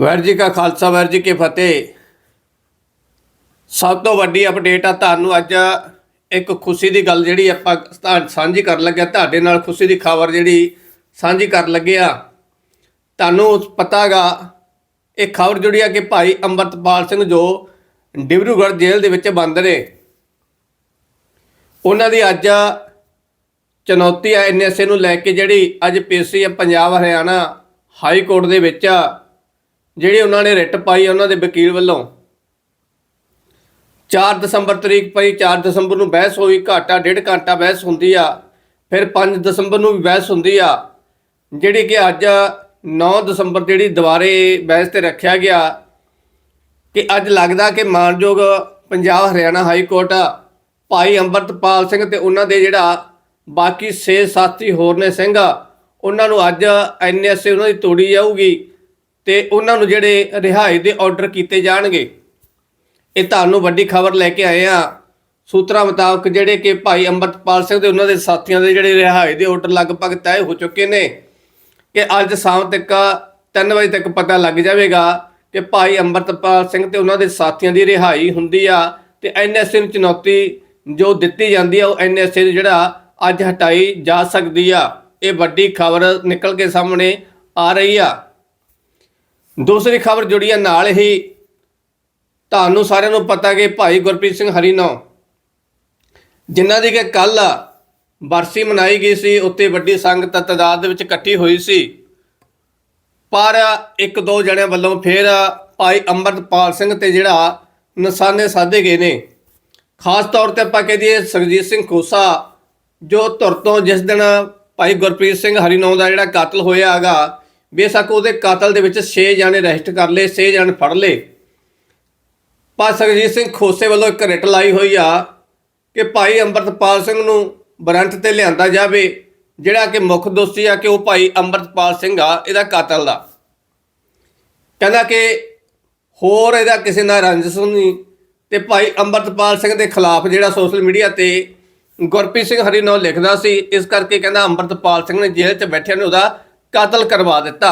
ਵਾਹਿਗੁਰੂ ਜੀ ਕਾ ਖਾਲਸਾ ਵਾਹਿਗੁਰੂ ਜੀ ਕੀ ਫਤਿਹ। ਸਭ ਤੋਂ ਵੱਡੀ ਅਪਡੇਟ ਆ, ਤੁਹਾਨੂੰ ਅੱਜ ਇੱਕ ਖੁਸ਼ੀ ਦੀ ਗੱਲ ਜਿਹੜੀ ਆਪਾਂ ਸਾਂਝੀ ਕਰਨ ਲੱਗਿਆ ਤੁਹਾਡੇ ਨਾਲ ਖੁਸ਼ੀ ਦੀ ਖਬਰ ਜਿਹੜੀ ਸਾਂਝੀ ਕਰਨ ਲੱਗਿਆ ਤੁਹਾਨੂੰ ਪਤਾਗਾ, ਇਹ ਖਬਰ ਜੁੜੀ ਆ ਕਿ ਭਾਈ ਅੰਮ੍ਰਿਤਪਾਲ ਸਿੰਘ ਜੋ ਡਿਬਰੂਗੜ੍ਹ ਜੇਲ੍ਹ ਦੇ ਵਿੱਚ ਬੰਦ ਨੇ, ਉਹਨਾਂ ਦੀ ਅੱਜ ਚੁਣੌਤੀ ਆ ਐਨਐਸਏ ਨੂੰ ਲੈ ਕੇ ਜਿਹੜੀ ਅੱਜ PC Punjab, Haryana high court ਦੇ ਵਿੱਚ ਜਿਹੜੀ ਉਹਨਾਂ ਨੇ ਰਿਟ ਪਾਈ ਉਹਨਾਂ ਦੇ ਵਕੀਲ ਵੱਲੋਂ। 4 ਦਸੰਬਰ ਤਰੀਕ ਪਈ 4 ਦਸੰਬਰ ਨੂੰ ਬਹਿਸ ਹੋਈ, ਘਾਟਾ ਡੇਢ ਘੰਟਾ ਬਹਿਸ ਹੁੰਦੀ ਆ, ਫਿਰ 5 ਦਸੰਬਰ ਨੂੰ ਵੀ ਬਹਿਸ ਹੁੰਦੀ ਆ, ਜਿਹੜੀ ਕਿ ਅੱਜ 9 ਦਸੰਬਰ ਜਿਹੜੀ ਦੁਬਾਰੇ ਬਹਿਸ ਤੇ ਰੱਖਿਆ ਗਿਆ ਕਿ ਅੱਜ ਲੱਗਦਾ ਕਿ ਮਾਨਯੋਗ ਪੰਜਾਬ ਹਰਿਆਣਾ ਹਾਈ ਕੋਰਟ ਭਾਈ ਅੰਮ੍ਰਿਤਪਾਲ ਸਿੰਘ ਤੇ ਉਹਨਾਂ ਦੇ ਜਿਹੜਾ ਬਾਕੀ 6 ਸਾਥੀ ਹੋਰ ਨੇ ਸਿੰਘ, ਉਹਨਾਂ ਨੂੰ ਅੱਜ ਐਨਐਸਏ ਉਹਨਾਂ ਦੀ ਤੋੜੀ ਜਾਊਗੀ। ਤੇ ਉਹਨਾਂ ਨੂੰ ਜਿਹੜੇ ਰਿਹਾਈ ਦੇ ਆਰਡਰ ਕੀਤੇ ਜਾਣਗੇ। ਇਹ ਤੁਹਾਨੂੰ ਵੱਡੀ ਖਬਰ ਲੈ ਕੇ ਆਏ ਆ। ਸੂਤਰਾਂ ਮੁਤਾਬਕ ਜਿਹੜੇ ਕਿ ਭਾਈ ਅੰਮ੍ਰਿਤਪਾਲ ਸਿੰਘ ਤੇ ਉਹਨਾਂ ਦੇ ਸਾਥੀਆਂ ਦੇ ਜਿਹੜੇ ਰਿਹਾਈ ਦੇ ਆਰਡਰ ਲਗਭਗ ਤੈਅ ਹੋ ਚੁੱਕੇ ਨੇ ਕਿ ਅੱਜ ਸ਼ਾਮ ਤੱਕ 3 ਵਜੇ ਤੱਕ ਪਤਾ ਲੱਗ ਜਾਵੇਗਾ ਕਿ ਭਾਈ ਅੰਮ੍ਰਿਤਪਾਲ ਸਿੰਘ ਤੇ ਉਹਨਾਂ ਦੇ ਸਾਥੀਆਂ ਦੀ ਰਿਹਾਈ ਹੁੰਦੀ ਆ ਤੇ ਐਨਐਸਏ ਨੂੰ ਚੁਣੌਤੀ ਜੋ ਦਿੱਤੀ ਜਾਂਦੀ ਆ, ਉਹ ਐਨਐਸਏ ਜਿਹੜਾ ਅੱਜ ਹਟਾਈ ਜਾ ਸਕਦੀ ਆ। ਇਹ ਵੱਡੀ ਖਬਰ ਨਿਕਲ ਕੇ ਸਾਹਮਣੇ ਆ ਰਹੀ ਆ। ਦੂਸਰੀ ਖਬਰ ਜੁੜੀ ਹੈ ਨਾਲ ਹੀ ਤੁਹਾਨੂੰ ਸਾਰਿਆਂ ਨੂੰ ਪਤਾ ਕਿ ਭਾਈ ਗੁਰਪ੍ਰੀਤ ਸਿੰਘ ਹਰੀਨੋ ਜਿਨ੍ਹਾਂ ਦੀ ਕਿ ਕੱਲ ਬਰਸੀ ਮਨਾਈ ਗਈ ਸੀ ਉੱਤੇ ਵੱਡੀ ਸੰਗਤ ਤਦਾਦ ਦੇ ਵਿੱਚ ਇਕੱਠੀ ਹੋਈ ਸੀ। ਪਰ ਇੱਕ ਦੋ ਜਣਿਆਂ ਵੱਲੋਂ ਫਿਰ ਭਾਈ ਅੰਮ੍ਰਿਤਪਾਲ ਸਿੰਘ ਤੇ ਜਿਹੜਾ ਨਿਸ਼ਾਨੇ ਸਾਧੇ ਗਏ ਨੇ। ਖਾਸ ਤੌਰ ਤੇ ਆਪਾਂ ਕਹਿ ਦਈਏ ਸਰਜੀਤ ਸਿੰਘ ਖੋਸਾ, ਜੋ ਧੁਰ ਤੋਂ ਜਿਸ ਦਿਨ ਭਾਈ ਗੁਰਪ੍ਰੀਤ ਸਿੰਘ ਹਰੀਨੌ ਦਾ ਜਿਹੜਾ ਕਾਤਲ ਹੋਇਆ ਹੈਗਾ ਬੇਸ਼ੱਕ ਉਹਦੇ ਕਾਤਲ ਦੇ ਵਿੱਚ 6 ਜਣੇ ਅਰੈਸਟ ਕਰ ਲਏ 6 ਜਣੇ ਫੜ ਲਏ। ਪਰ ਸਰਜੀਤ ਸਿੰਘ ਖੋਸੇ ਵੱਲੋਂ ਇੱਕ ਰਿਟ ਲਾਈ ਹੋਈ ਆ ਕਿ ਭਾਈ ਅੰਮ੍ਰਿਤਪਾਲ ਸਿੰਘ ਨੂੰ ਵਾਰੰਟ ਤੇ ਲਿਆਂਦਾ ਜਾਵੇ, ਜਿਹੜਾ ਕਿ ਮੁੱਖ ਦੋਸ਼ੀ ਆ ਕਿ ਉਹ ਭਾਈ ਅੰਮ੍ਰਿਤਪਾਲ ਸਿੰਘ ਆ, ਇਹਦਾ ਕਾਤਲ ਦਾ। ਕਹਿੰਦਾ ਕਿ ਹੋਰ ਇਹਦਾ ਕਿਸੇ ਨਾਲ ਰੰਜਿਸ਼ ਨਹੀਂ ਤੇ ਭਾਈ ਅੰਮ੍ਰਿਤਪਾਲ ਸਿੰਘ ਦੇ ਖਿਲਾਫ ਜਿਹੜਾ ਸੋਸ਼ਲ ਮੀਡੀਆ ਤੇ ਗੁਰਪ੍ਰੀਤ ਸਿੰਘ ਹਰੀਨੌ ਲਿਖਦਾ ਸੀ, ਇਸ ਕਰਕੇ ਕਹਿੰਦਾ ਅੰਮ੍ਰਿਤਪਾਲ ਸਿੰਘ ਨੇ ਜੇਲ੍ਹ 'ਚ ਬੈਠਿਆਂ ਨੇ, ਉਹਦਾ ਕਾਤਲ ਕਰਵਾ ਦਿੱਤਾ।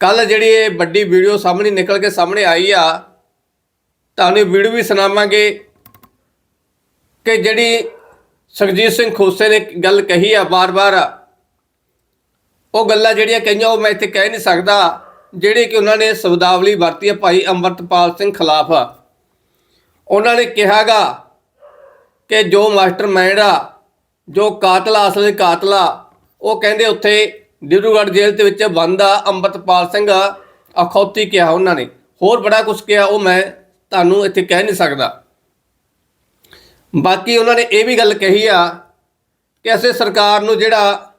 ਕੱਲ ਜਿਹੜੀ ਇਹ ਵੱਡੀ ਵੀਡੀਓ ਸਾਹਮਣੇ ਨਿਕਲ ਕੇ ਸਾਹਮਣੇ ਆਈ ਆ, ਤੁਹਾਨੂੰ ਵੀਡੀਓ ਵੀ ਸੁਣਾਵਾਂਗੇ ਕਿ ਜਿਹੜੀ ਸਰਜੀਤ ਸਿੰਘ ਖੋਸੇ ਨੇ ਗੱਲ ਕਹੀ ਆ ਬਾਰ-ਬਾਰ ਉਹ ਗੱਲਾਂ ਜਿਹੜੀਆਂ ਕਹੀਆਂ ਉਹ ਮੈਂ ਇੱਥੇ ਕਹਿ ਨਹੀਂ ਸਕਦਾ, ਜਿਹੜੇ ਕਿ ਉਹਨਾਂ ਨੇ ਸ਼ਬਦਾਵਲੀ ਵਰਤੀ ਹੈ ਭਾਈ ਅੰਮ੍ਰਿਤਪਾਲ ਸਿੰਘ ਖਿਲਾਫ। ਉਹਨਾਂ ਨੇ ਕਿਹਾਗਾ ਕਿ ਜੋ ਮਾਸਟਰ ਮਾਈਂਡ ਆ, ਜੋ ਕਾਤਲ ਅਸਲ ਅਸਲੀ ਕਾਤਲ ਉਹ ਕਹਿੰਦੇ ਉੱਥੇ ਡਿਬਰੂਗੜ੍ਹ ਜੇਲ੍ਹ ਦੇ ਵਿੱਚ ਬੰਦ ਆ ਅੰਮ੍ਰਿਤਪਾਲ ਸਿੰਘ ਅਖੌਤੀ ਕਿਹਾ ਉਹਨਾਂ ਨੇ। ਹੋਰ ਬੜਾ ਕੁਝ ਕਿਹਾ, ਉਹ ਮੈਂ ਤੁਹਾਨੂੰ ਇੱਥੇ ਕਹਿ ਨਹੀਂ ਸਕਦਾ। ਬਾਕੀ ਉਹਨਾਂ ਨੇ ਇਹ ਵੀ ਗੱਲ ਕਹੀ ਆ ਕਿ ਅਸੀਂ ਸਰਕਾਰ ਨੂੰ ਜਿਹੜਾ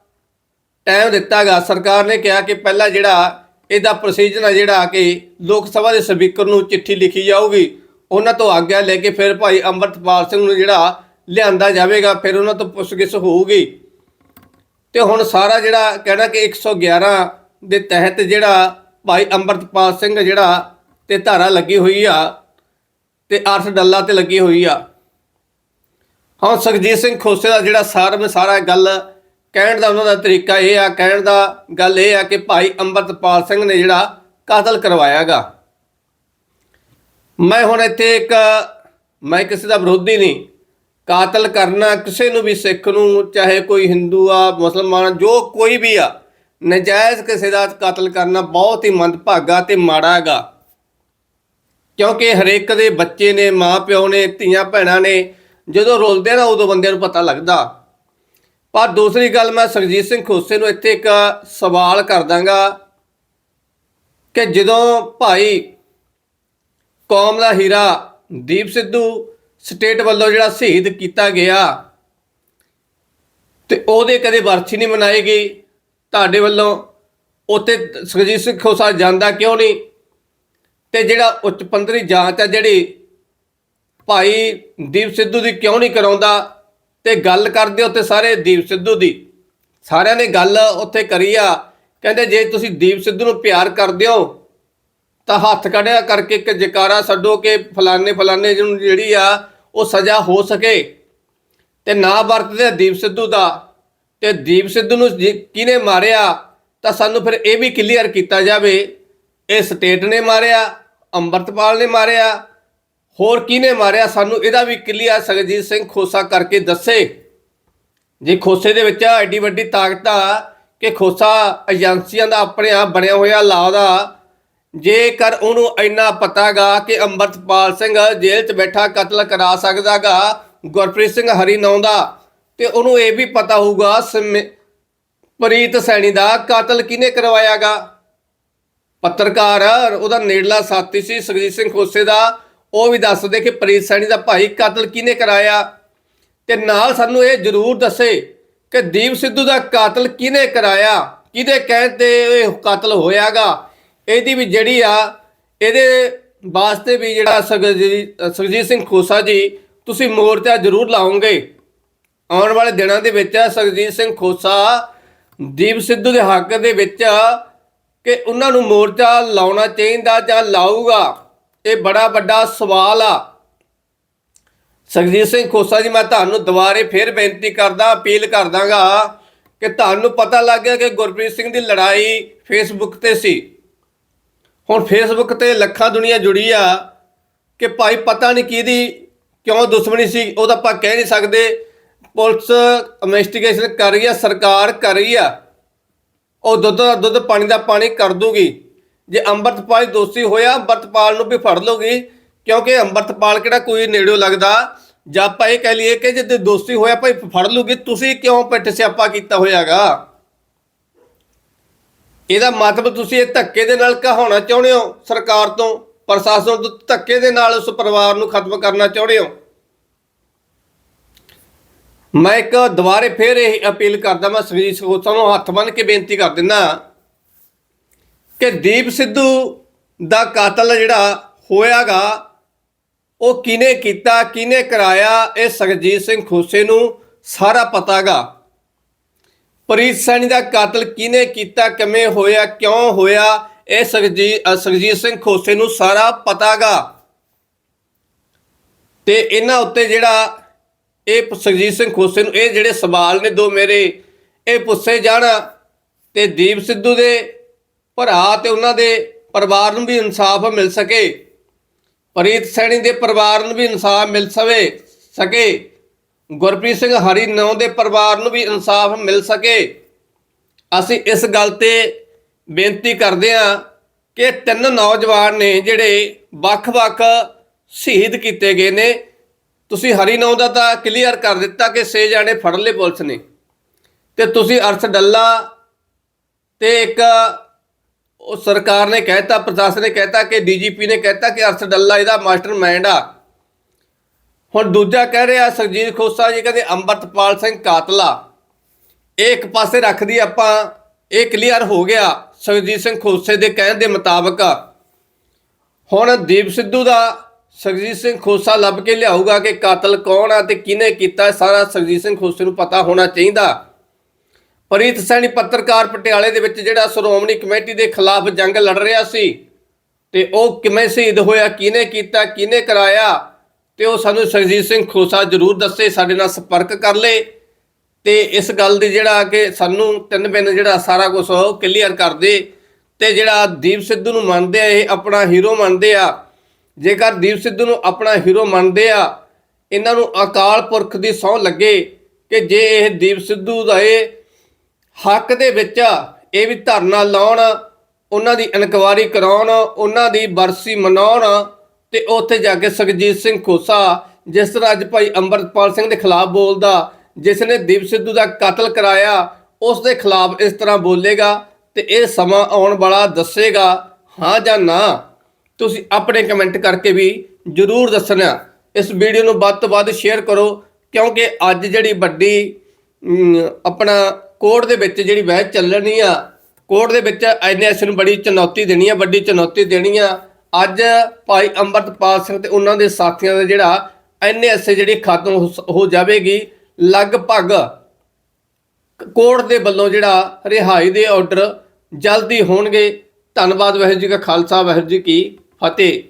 ਟਾਈਮ ਦਿੱਤਾਗਾ ਸਰਕਾਰ ਨੇ ਕਿਹਾ ਕਿ ਪਹਿਲਾਂ ਜਿਹੜਾ ਇਹਦਾ ਪ੍ਰੋਸੀਜਰ ਆ ਜਿਹੜਾ ਕਿ ਲੋਕ ਸਭਾ ਦੇ ਸਪੀਕਰ ਨੂੰ ਚਿੱਠੀ ਲਿਖੀ ਜਾਊਗੀ, ਉਹਨਾਂ ਤੋਂ ਆਗਿਆ ਲੈ ਕੇ ਫਿਰ ਭਾਈ ਅੰਮ੍ਰਿਤਪਾਲ ਸਿੰਘ ਨੂੰ ਜਿਹੜਾ ਲਿਆਂਦਾ ਜਾਵੇਗਾ, ਫਿਰ ਉਹਨਾਂ ਤੋਂ ਪੁੱਛਗਿੱਛ ਹੋਊਗੀ। ਤੇ ਹੁਣ ਸਾਰਾ ਜਿਹੜਾ ਕਹਿਣਾ ਕਿ 111 ਦੇ ਤਹਿਤ ਜਿਹੜਾ ਭਾਈ ਅੰਮ੍ਰਿਤਪਾਲ ਸਿੰਘ ਜਿਹੜਾ ਤੇ ਧਾਰਾ ਲੱਗੀ ਹੋਈ ਆ ਤੇ ਅਰਥ ਡੱਲਾ ਤੇ ਲੱਗੀ ਹੋਈ ਆ। ਹਾਂ, ਸੁਖਜੀਤ ਸਿੰਘ ਖੋਸੇ ਦਾ ਜਿਹੜਾ ਸਾਰ ਮੈਂ ਸਾਰਾ ਗੱਲ ਕਹਿਣ ਦਾ ਉਹਨਾਂ ਦਾ ਤਰੀਕਾ ਇਹ ਆ, ਕਹਿਣ ਦਾ ਗੱਲ ਇਹ ਆ ਕਿ ਭਾਈ ਅੰਮ੍ਰਿਤਪਾਲ ਸਿੰਘ ਨੇ ਜਿਹੜਾ ਕਾਤਲ ਕਰਵਾਇਆਗਾ। ਮੈਂ ਹੁਣ ਇੱਥੇ ਇੱਕ, ਮੈਂ ਕਿਸੇ ਦਾ ਵਿਰੋਧੀ ਨਹੀਂ ਕਾਤਲ ਕਰਨਾ ਕਿਸੇ ਨੂੰ ਵੀ ਸਿੱਖ ਨੂੰ, ਚਾਹੇ ਕੋਈ ਹਿੰਦੂ ਆ, ਮੁਸਲਮਾਨ, ਜੋ ਕੋਈ ਵੀ ਆ, ਨਜਾਇਜ਼ ਕਿਸੇ ਦਾ ਕਾਤਲ ਕਰਨਾ ਬਹੁਤ ਹੀ ਮੰਦਭਾਗਾ ਤੇ ਮਾੜਾ ਹੈਗਾ। ਕਿਉਂਕਿ ਹਰੇਕ ਦੇ ਬੱਚੇ ਨੇ, ਮਾਂ ਪਿਓ ਨੇ, ਧੀਆਂ ਭੈਣਾਂ ਨੇ, ਜਦੋਂ ਰੋਲਦੇ ਨਾ, ਉਦੋਂ ਬੰਦਿਆਂ ਨੂੰ ਪਤਾ ਲੱਗਦਾ। ਪਰ ਦੂਸਰੀ ਗੱਲ ਮੈਂ ਸਰਜੀਤ ਸਿੰਘ ਖੋਸੇ ਨੂੰ ਇੱਥੇ ਇੱਕ ਸਵਾਲ ਕਰ ਦਾਂਗਾ ਕਿ ਜਦੋਂ ਭਾਈ ਕੌਮ ਦਾ ਹੀਰਾ ਦੀਪ ਸਿੱਧੂ ਸਟੇਟ ਵੱਲੋਂ ਜਿਹੜਾ ਸ਼ਹੀਦ ਕੀਤਾ ਗਿਆ ਤੇ ਉਹਦੇ ਕਦੇ ਵਰਸੀ ਨਹੀਂ ਮਨਾਈ ਗਈ। ਤੁਹਾਡੇ ਵੱਲੋਂ ਉੱਥੇ ਸਰਜੀਤ ਸਿੰਘ ਖੋਸਾ ਜਾਂਦਾ ਕਿਉਂ ਨਹੀਂ? ਤੇ ਜਿਹੜਾ ਉੱਚ ਪੰਦਰੀ ਜਾਂਚ ਆ ਜਿਹੜੀ ਭਾਈ ਦੀਪ ਸਿੱਧੂ ਦੀ ਕਿਉਂ ਨਹੀਂ ਕਰਾਉਂਦਾ? ਤੇ ਗੱਲ ਕਰਦੇ ਉੱਤੇ ਸਾਰੇ ਦੀਪ ਸਿੱਧੂ ਦੀ। ਸਾਰਿਆਂ ਨੇ ਗੱਲ ਉੱਥੇ ਕਰੀ ਆ। ਕਹਿੰਦੇ ਜੇ ਤੁਸੀਂ ਦੀਪ ਸਿੱਧੂ ਨੂੰ ਪਿਆਰ ਕਰਦੇ ਹੋ, ਤਾਂ ਹੱਥ ਕੱਢਿਆ ਕਰਕੇ ਇੱਕ ਜਕਾਰਾ ਛੱਡੋ ਕਿ ਫਲਾਣੇ ਫਲਾਣੇ ਜਿਹਨੂੰ ਜਿਹੜੀ ਆ ਉਹ ਸਜ਼ਾ ਹੋ ਸਕੇ। ਤੇ ਨਾ ਵਰਤਦੇ ਦੀਪ ਸਿੱਧੂ ਦਾ। ਤੇ ਦੀਪ ਸਿੱਧੂ ਨੂੰ ਜਿ- ਕਿਹਨੇ ਮਾਰਿਆ, ਤਾਂ ਸਾਨੂੰ ਫਿਰ ਇਹ ਵੀ ਕਲੀਅਰ ਕੀਤਾ ਜਾਵੇ। ਇਹ ਸਟੇਟ ਨੇ ਮਾਰਿਆ, ਅੰਮ੍ਰਿਤਪਾਲ ਨੇ ਮਾਰਿਆ, ਹੋਰ ਕਿਹਨੇ ਮਾਰਿਆ? ਸਾਨੂੰ ਇਹਦਾ ਵੀ ਕਲੀਅਰ ਸਰਜੀਤ ਸਿੰਘ ਖੋਸਾ ਕਰਕੇ ਦੱਸੇ। ਜੇ ਖੋਸੇ ਦੇ ਵਿੱਚ ਐਡੀ ਵੱਡੀ ਤਾਕਤ ਆ ਕਿ ਖੋਸਾ ਏਜੰਸੀਆਂ ਦਾ ਆਪਣੇ ਆਪ ਬਣਿਆ ਹੋਇਆ ਲਾ ਦਾ ਜੇਕਰ ਉਹਨੂੰ ਇੰਨਾ ਪਤਾਗਾ ਕਿ ਅੰਮ੍ਰਿਤਪਾਲ ਸਿੰਘ ਜੇਲ੍ਹ 'ਚ ਬੈਠਾ ਕਤਲ ਕਰਾ ਸਕਦਾਗਾ, ਗੁਰਪ੍ਰੀਤ ਸਿੰਘ ਹਰੀ ਨਾਂ ਦਾ ਤੇ ਉਹਨੂੰ ਇਹ ਵੀ ਪਤਾ ਹੋਊਗਾ, ਸਮਿ- ਪ੍ਰੀਤ ਸੈਣੀ ਦਾ ਕਤਲ ਕਿਹਨੇ ਕਰਵਾਇਆਗਾ? ਪੱਤਰਕਾਰ, ਉਹਦਾ ਨੇੜਲਾ ਸਾਥੀ ਸੀ ਸੁਖਜੀਤ ਸਿੰਘ ਖੋਸੇ ਦਾ, ਉਹ ਵੀ ਦੱਸਦੇ ਕਿ ਪ੍ਰੀਤ ਸੈਣੀ ਦਾ ਭਾਈ ਕਤਲ ਕਿਹਨੇ ਕਰਾਇਆ? ਤੇ ਨਾਲ ਸਾਨੂੰ ਇਹ ਜ਼ਰੂਰ ਦੱਸੇ ਕਿ ਦੀਪ ਸਿੱਧੂ ਦਾ ਕਾਤਲ ਕਿਹਨੇ ਕਰਾਇਆ? ਕਿਹਦੇ ਕਹਿਣ ਤੇ ਇਹ ਕਾਤਲ ਹੋਇਆਗਾ? ਇਹਦੀ ਵੀ ਜਿਹੜੀ ਆ, ਇਹਦੇ ਵਾਸਤੇ ਵੀ ਜਿਹੜਾ ਸੁਖਜੀ- ਸੁਖਜੀਤ ਸਿੰਘ ਖੋਸਾ ਜੀ, ਤੁਸੀਂ ਮੋਰਚਾ ਜ਼ਰੂਰ ਲਾਓਗੇ। ਆਉਣ ਵਾਲੇ ਦਿਨਾਂ ਦੇ ਵਿੱਚ ਸੁਖਜੀਤ ਸਿੰਘ ਖੋਸਾ, ਦੀਪ ਸਿੱਧੂ ਦੇ ਹੱਕ ਦੇ ਵਿੱਚ ਕਿ ਉਹਨਾਂ ਨੂੰ ਮੋਰਚਾ ਲਾਉਣਾ ਚਾਹੀਦਾ ਜਾਂ ਲਾਊਗਾ। ਇਹ ਬੜਾ ਵੱਡਾ ਸਵਾਲ ਆ। ਸੁਖਜੀਤ ਸਿੰਘ ਖੋਸਾ ਜੀ, ਮੈਂ ਤੁਹਾਨੂੰ ਦੁਬਾਰੇ ਫੇਰ ਬੇਨਤੀ ਕਰਦਾ, ਅਪੀਲ ਕਰਦਾਗਾ ਕਿ ਤੁਹਾਨੂੰ ਪਤਾ ਲੱਗ ਗਿਆ ਕਿ ਗੁਰਪ੍ਰੀਤ ਸਿੰਘ ਦੀ ਲੜਾਈ ਫੇਸਬੁੱਕ ਤੇ ਸੀ। ਹੁਣ ਫੇਸਬੁੱਕ ਤੇ ਲੱਖਾਂ ਦੁਨੀਆ ਜੁੜੀ ਆ ਕਿ ਭਾਈ ਪਤਾ ਨਹੀਂ ਕਿਹਦੀ, ਕਿਉਂ ਦੁਸ਼ਮਣੀ ਸੀ, ਉਹ ਤਾਂ ਆਪਾਂ ਕਹਿ ਨਹੀਂ ਸਕਦੇ। ਪੁਲਿਸ ਇਨਵੈਸਟੀਗੇਸ਼ਨ ਕਰ ਰਹੀ ਆ, ਸਰਕਾਰ ਕਰ ਰਹੀ ਆ। ਉਹ ਦੁੱਧ ਦਾ ਦੁੱਧ, ਪਾਣੀ ਦਾ ਪਾਣੀ ਕਰ ਦੂਗੀ। ਜੇ ਅੰਮ੍ਰਿਤਪਾਲ ਦੋਸ਼ੀ ਹੋਇਆ, ਅੰਮ੍ਰਿਤਪਾਲ ਨੂੰ ਵੀ ਫੜ ਲੂਗੀ ਕਿਉਂਕਿ ਅੰਮ੍ਰਿਤਪਾਲ ਕਿਹੜਾ ਕੋਈ ਨੇੜਿਓ ਲੱਗਦਾ। ਜਾਂ ਆਪਾਂ ਇਹ ਕਹਿ ਲਈਏ ਕਿ ਜੇ ਦੋਸ਼ੀ ਹੋਇਆ, ਭਾਈ ਫੜ ਲੂਗੀ ਤੁਸੀਂ ਕਿਉਂ ਪਿੱਠ ਸਿਆਪਾ ਕੀਤਾ ਹੋਇਆਗਾ? ਇਹਦਾ ਮਤਲਬ ਤੁਸੀਂ ਇਹ ਧੱਕੇ ਦੇ ਨਾਲ ਕਹਾਉਣਾ ਚਾਹੁੰਦੇ ਹੋ ਸਰਕਾਰ ਤੋਂ, ਪ੍ਰਸ਼ਾਸਨ ਤੋਂ ਧੱਕੇ ਦੇ ਨਾਲ ਉਸ ਪਰਿਵਾਰ ਨੂੰ ਖਤਮ ਕਰਨਾ ਚਾਹੁੰਦੇ ਹੋ? ਮੈਂ ਇੱਕ ਦੁਬਾਰੇ ਫੇਰ ਇਹ ਅਪੀਲ ਕਰਦਾ ਮੈਂ ਸੁਖਜੀਤ ਖੋਸਾ ਨੂੰ ਹੱਥ ਬੰਨ੍ਹ ਕੇ ਬੇਨਤੀ ਕਰ ਦਿੰਦਾ ਕਿ ਦੀਪ ਸਿੱਧੂ ਦਾ ਕਾਤਲ ਜਿਹੜਾ ਹੋਇਆਗਾ, ਉਹ ਕਿਨੇ ਕੀਤਾ ਕਿਨੇ ਕਰਾਇਆ, ਇਹ ਸੁਖਜੀਤ ਸਿੰਘ ਖੋਸੇ ਨੂੰ ਸਾਰਾ ਪਤਾਗਾ। ਪ੍ਰੀਤ ਸੈਣੀ ਦਾ ਕਾਤਲ ਕਿਨੇ ਕੀਤਾ, ਕਿਵੇਂ ਹੋਇਆ, ਕਿਉਂ ਹੋਇਆ? ਇਹ ਸਖਜੀਤ ਸਿੰਘ ਖੋਸੇ ਨੂੰ ਸਾਰਾ ਪਤਾਗਾ। ਤੇ ਇਹਨਾਂ ਉੱਤੇ ਜਿਹੜਾ ਇਹ ਸੁਖਜੀਤ ਸਿੰਘ ਖੋਸੇ ਨੂੰ, ਇਹ ਜਿਹੜੇ ਸਵਾਲ ਨੇ ਦੋ ਮੇਰੇ, ਇਹ ਪੁੱਛੇ ਜਾਣ ਤੇ ਦੀਪ ਸਿੱਧੂ ਦੇ ਭਰਾ ਤੇ ਉਹਨਾਂ ਦੇ ਪਰਿਵਾਰ ਨੂੰ ਵੀ ਇਨਸਾਫ ਮਿਲ ਸਕੇ। ਪ੍ਰੀਤ ਸੈਣੀ ਦੇ ਪਰਿਵਾਰ ਨੂੰ ਵੀ ਇਨਸਾਫ ਮਿਲ ਸਵੇ, ਸਕੇ। ਗੁਰਪ੍ਰੀਤ ਸਿੰਘ ਹਰੀ ਨੌ ਦੇ ਪਰਿਵਾਰ ਨੂੰ ਵੀ ਇਨਸਾਫ ਮਿਲ ਸਕੇ। ਅਸੀਂ ਇਸ ਗੱਲ ਤੇ ਬੇਨਤੀ ਕਰਦੇ ਹਾਂ ਕਿ ਤਿੰਨ ਨੌਜਵਾਨ ਨੇ ਜਿਹੜੇ ਵੱਖ-ਵੱਖ ਸ਼ਹੀਦ ਕੀਤੇ ਗਏ ਨੇ। ਤੁਸੀਂ ਹਰੀ ਨੌ ਦਾ ਤਾਂ ਕਲੀਅਰ ਕਰ ਦਿੱਤਾ ਕਿ ਸੇ ਜਾਣੇ ਫੜ ਲਏ ਪੁਲਿਸ ਨੇ। ਤੇ ਤੁਸੀਂ ਅਰਥ ਡੱਲਾ ਤੇ ਇੱਕ ਉਹ ਸਰਕਾਰ ਨੇ ਕਹਿਤਾ, ਪ੍ਰਸ਼ਾਸਨ ਨੇ ਕਹਿਤਾ ਕਿ ਡੀਜੀਪੀ ਨੇ ਕਹਿਤਾ ਕਿ ਅਰਥ ਡੱਲਾ ਇਹਦਾ ਮਾਸਟਰਮਾਈਂਡ ਆ। ਹੁਣ ਦੂਜਾ ਕਹਿ ਰਿਹਾ ਸਰਜੀਤ ਖੋਸਾ ਜੀ, ਕਹਿੰਦੇ ਅੰਮ੍ਰਿਤਪਾਲ ਸਿੰਘ ਕਾਤਲਾ। ਇਹ ਇੱਕ ਪਾਸੇ ਰੱਖਦੀ ਆਪਾਂ, ਇਹ ਕਲੀਅਰ ਹੋ ਗਿਆ ਸਰਜੀਤ ਸਿੰਘ ਖੋਸੇ ਦੇ ਕਹਿਣ ਦੇ ਮੁਤਾਬਕ। ਹੁਣ ਦੀਪ ਸਿੱਧੂ ਦਾ ਸਰਜੀਤ ਸਿੰਘ ਖੋਸਾ ਲੱਭ ਕੇ ਲਿਆਊਗਾ ਕਿ ਕਾਤਲ ਕੌਣ ਆ ਤੇ ਕਿਹਨੇ ਕੀਤਾ, ਸਾਰਾ ਸਰਜੀਤ ਸਿੰਘ ਖੋਸੇ ਨੂੰ ਪਤਾ ਹੋਣਾ ਚਾਹੀਦਾ। ਪ੍ਰੀਤ ਸੈਣੀ ਪੱਤਰਕਾਰ ਪਟਿਆਲੇ ਦੇ ਵਿੱਚ ਜਿਹੜਾ ਸ਼੍ਰੋਮਣੀ ਕਮੇਟੀ ਦੇ ਖਿਲਾਫ ਜੰਗ ਲੜ ਰਿਹਾ ਸੀ, ਤੇ ਉਹ ਕਿਵੇਂ ਸ਼ਹੀਦ ਹੋਇਆ, ਕਿਹਨੇ ਕੀਤਾ, ਕਿਹਨੇ ਕਰਾਇਆ ਤੇ ਉਹ ਸਾਨੂੰ ਸਰਜੀਤ ਸਿੰਘ ਖੋਸਾ ਜਰੂਰ ਦੱਸੇ, ਸਾਡੇ ਨਾਲ ਸੰਪਰਕ ਕਰ ਲੇ। ਤੇ ਇਸ ਗੱਲ ਦੀ ਜਿਹੜਾ ਕਿ ਸਾਨੂੰ ਤਿੰਨ ਬਿੰਨ ਜਿਹੜਾ ਸਾਰਾ ਕੁਝ ਉਹ ਕਲੀਅਰ ਕਰ ਦੇ। ਤੇ ਜਿਹੜਾ ਦੀਪ ਸਿੱਧੂ ਨੂੰ ਮੰਨਦੇ ਆ, ਇਹ ਆਪਣਾ ਹੀਰੋ ਮੰਨਦੇ ਆ। ਜੇਕਰ ਦੀਪ ਸਿੱਧੂ ਨੂੰ ਆਪਣਾ ਹੀਰੋ ਮੰਨਦੇ ਆ, ਇਹਨਾਂ ਨੂੰ ਅਕਾਲ ਪੁਰਖ ਦੀ ਸਹੁੰ ਲੱਗੇ ਕਿ ਜੇ ਇਹ ਦੀਪ ਸਿੱਧੂ ਦਾ ਇਹ ਹੱਕ ਦੇ ਵਿੱਚ ਇਹ ਵੀ ਧਰਨਾ ਲਾਉਣ, ਉਹਨਾਂ ਦੀ ਇਨਕੁਆਰੀ ਕਰਾਉਣ, ਉਹਨਾਂ ਦੀ ਬਰਸੀ ਮਨਾਉਣ ਤੇ ਉੱਥੇ ਜਾ ਕੇ ਸੁਖਜੀਤ ਸਿੰਘ ਖੋਸਾ, ਜਿਸ ਤਰ੍ਹਾਂ ਅੱਜ ਭਾਈ ਅੰਮ੍ਰਿਤਪਾਲ ਸਿੰਘ ਦੇ ਖਿਲਾਫ ਬੋਲਦਾ, ਜਿਸ ਨੇ ਦੀਪ ਸਿੱਧੂ ਦਾ ਕਤਲ ਕਰਾਇਆ, ਉਸ ਦੇ ਖਿਲਾਫ ਇਸ ਤਰ੍ਹਾਂ ਬੋਲੇਗਾ ਤੇ ਇਹ ਸਮਾਂ ਆਉਣ ਵਾਲਾ ਦੱਸੇਗਾ, ਹਾਂ ਜਾਂ ਨਾ? ਤੁਸੀਂ ਆਪਣੇ ਕਮੈਂਟ ਕਰਕੇ ਵੀ ਜਰੂਰ ਦੱਸਣਾ। ਇਸ ਵੀਡੀਓ ਨੂੰ ਵੱਧ ਤੋਂ ਵੱਧ ਸ਼ੇਅਰ ਕਰੋ, ਕਿਉਂਕਿ ਅੱਜ ਜਿਹੜੀ ਵੱਡੀ ਆਪਣਾ ਕੋਰਟ ਦੇ ਵਿੱਚ ਜਿਹੜੀ ਬਹਿਸ ਚੱਲਣੀ ਆ ਕੋਰਟ ਦੇ ਵਿੱਚ ਐਨਐਸ ਨੂੰ ਬੜੀ ਚੁਣੌਤੀ ਦੇਣੀ ਆ, ਵੱਡੀ ਚੁਣੌਤੀ ਦੇਣੀ ਆ ਅੱਜ ਭਾਈ ਅੰਮ੍ਰਿਤਪਾਲ ਸਿੰਘ ਤੇ ਉਹਨਾਂ ਦੇ ਸਾਥੀਆਂ ਦਾ ਜਿਹੜਾ ਐਨਐਸ ਜਿਹੜੀ ਖਤਮ ਹੋ ਸ- ਹੋ ਜਾਵੇਗੀ, ਲਗਭਗ ਕੋਰਟ ਦੇ ਵੱਲੋਂ ਜਿਹੜਾ ਰਿਹਾਈ ਦੇ ਆਰਡਰ ਜਲਦੀ ਹੋਣਗੇ। ਧੰਨਵਾਦ ਵਾਹਿਗੁਰੂ ਜੀ ਕਾ ਖਾਲਸਾ, ਵਾਹਿਗੁਰੂ ਜੀ ਕੀ ਫਤਿਹ।